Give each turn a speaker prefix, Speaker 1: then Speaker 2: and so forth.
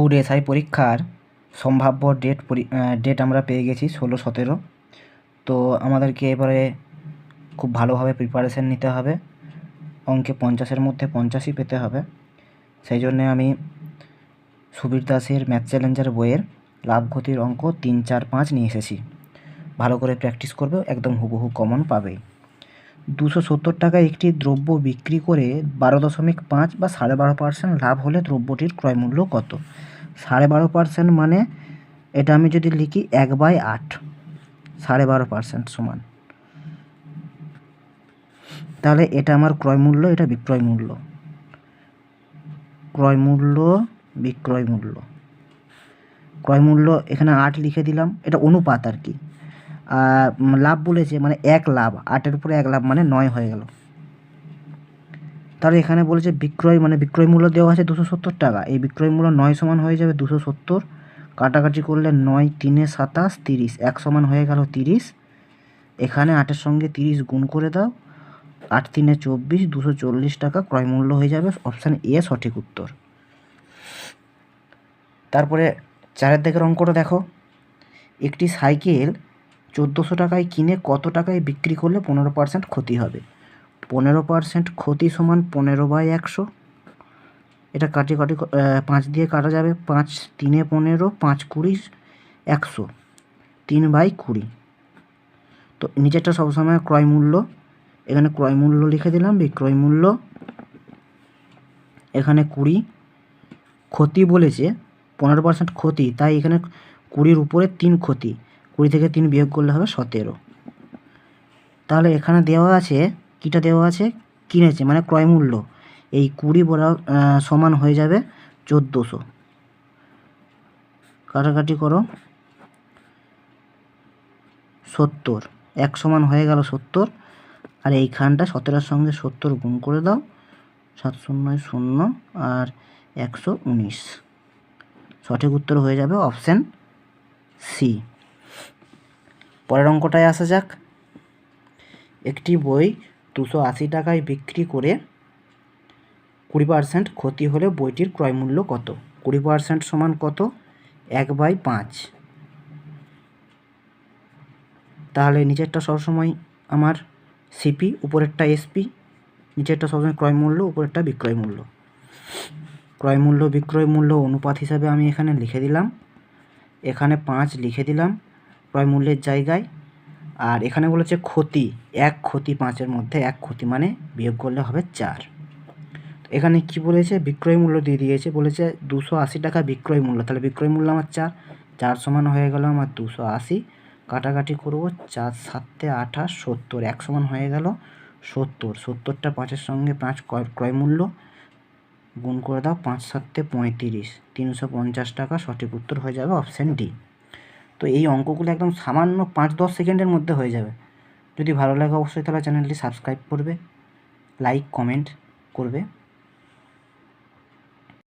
Speaker 1: Food SI পরীক্ষার সম্ভাব্য date date আমরা পেয়ে গেছি ষোলো সতেরো। তো আমাদেরকে এবারে খুব ভালোভাবে প্রিপারেশান নিতে হবে। অঙ্কে পঞ্চাশের মধ্যে পঞ্চাশই পেতে হবে। সেই জন্যে আমি সুবীর দাসের ম্যাথ চ্যালেঞ্জার বইয়ের লাভ ক্ষতির অঙ্ক তিন চার পাঁচ নিয়ে এসেছি। ভালো করে প্র্যাকটিস করবে, একদম হুবহু কমন পাবেই দুশো সত্তর টাকায় একটি দ্রব্য বিক্রি করে বারো দশমিক পাঁচ বা সাড়ে বারো পার্সেন্ট লাভ হলে দ্রব্যটির ক্রয়মূল্য কত? সাড়ে বারো পার্সেন্ট মানে এটা আমি যদি লিখি এক বাই আট, সাড়ে বারো পার্সেন্ট সমান। তাহলে এটা আমার ক্রয় মূল্য, এটা বিক্রয় মূল্য। ক্রয় মূল্য, বিক্রয় মূল্য। ক্রয় মূল্য, এখানে আট লিখে দিলাম, এটা অনুপাত আর কি। লাভ বলেছে মানে এক লাভ, আটের উপরে এক লাভ মানে নয় হয়ে গেল। তাহলে এখানে বলেছে বিক্রয় মানে বিক্রয় মূল্য দেওয়া আছে দুশো সত্তর টাকা। এই বিক্রয় মূল্য নয় সমান হয়ে যাবে দুশো সত্তর। কাটাকাটি করলে নয় তিনে সাতাশ, তিরিশ। এক সমান হয়ে গেল তিরিশ। এখানে আটের সঙ্গে তিরিশ গুণ করে দাও। আট তিনে চব্বিশ, দুশো চল্লিশ টাকা ক্রয় মূল্য হয়ে যাবে। অপশান এ, সঠিক উত্তর। তারপরে চারের দিকের অঙ্কটা দেখো। একটি সাইকেল চোদ্দোশো টাকায় কিনে কত টাকায় বিক্রি করলে পনেরো পার্সেন্ট ক্ষতি হবে? পনেরো পার্সেন্ট ক্ষতি সমান পনেরো বাই একশো। এটা কাটি কাটি পাঁচ দিয়ে কাটা যাবে পাঁচ তিনে পনেরো, পাঁচ কুড়ি, একশো। তিন বাই কুড়ি। তো নিচেরটা সবসময় ক্রয় মূল্য। এখানে ক্রয় মূল্য লিখে দিলাম, বিক্রয় মূল্য। এখানে কুড়ি। ক্ষতি বলেছে, পনেরো পার্সেন্ট ক্ষতি, তাই এখানে কুড়ির উপরে তিন ক্ষতি। কুড়ি থেকে তিন বিয়োগ করলে হবে সতেরো। তাহলে এখানে দেওয়া আছে কীটা দেওয়া আছে, কিনেছে মানে ক্রয় মূল্য। এই কুড়ি বড় সমান হয়ে যাবে চোদ্দোশো। কাটাকাটি করো। সত্তর, এক সমান হয়ে গেল সত্তর। আর এইখানটা সতেরোর সঙ্গে সত্তর গুণ করে দাও, সাত শূন্য শূন্য আর একশো উনিশ। সঠিক উত্তর হয়ে যাবে অপশান সি। পরের অঙ্কটায় আসা যাক। একটি বই দুশো আশি টাকায় বিক্রি করে কুড়ি পার্সেন্ট ক্ষতি হলে বইটির ক্রয়মূল্য কত? কুড়ি পার্সেন্ট সমান কত? এক বাই পাঁচ। তাহলে নিচেরটা সবসময় আমার সিপি উপরেরটা এসপি নিচেরটা সবসময় ক্রয় মূল্য, উপরেরটা বিক্রয় মূল্য। ক্রয় মূল্য, বিক্রয় মূল্য অনুপাত হিসাবে আমি এখানে লিখে দিলাম। এখানে পাঁচ লিখে দিলাম। ক্রয় মূল্যের জায়গায় আর এখানে বলেছে ক্ষতি, এক ক্ষতি পাঁচের মধ্যে এক ক্ষতি মানে বিয়োগ করলে হবে চার। এখানে কি বলেছে? বিক্রয় মূল্য দিয়ে দিয়েছে, বলেছে দুশো আশি টাকা বিক্রয় মূল্য। তাহলে বিক্রয় মূল্য আমার চার চার সমান হয়ে গেল আমার দুশো আশি। কাটাকাটি করব চার, সাতে আঠাশ, সত্তর। এক সমান হয়ে গেল সত্তর। সত্তরটা পাঁচের সঙ্গে পাঁচ ক্রয় মূল্য গুণ করে দাও পাঁচ, সাতে পঁয়ত্রিশ। তিনশো পঞ্চাশ টাকা সঠিক উত্তর হয়ে যাবে অপশান ডি। তো এই অঙ্কগুলো একদম সামান্য পাঁচ দশ সেকেন্ডের মধ্যে হয়ে যাবে। যদি ভালো লাগে অবশ্যই তাহলে চ্যানেলটি সাবস্ক্রাইব করবে, লাইক, কমেন্ট করবে।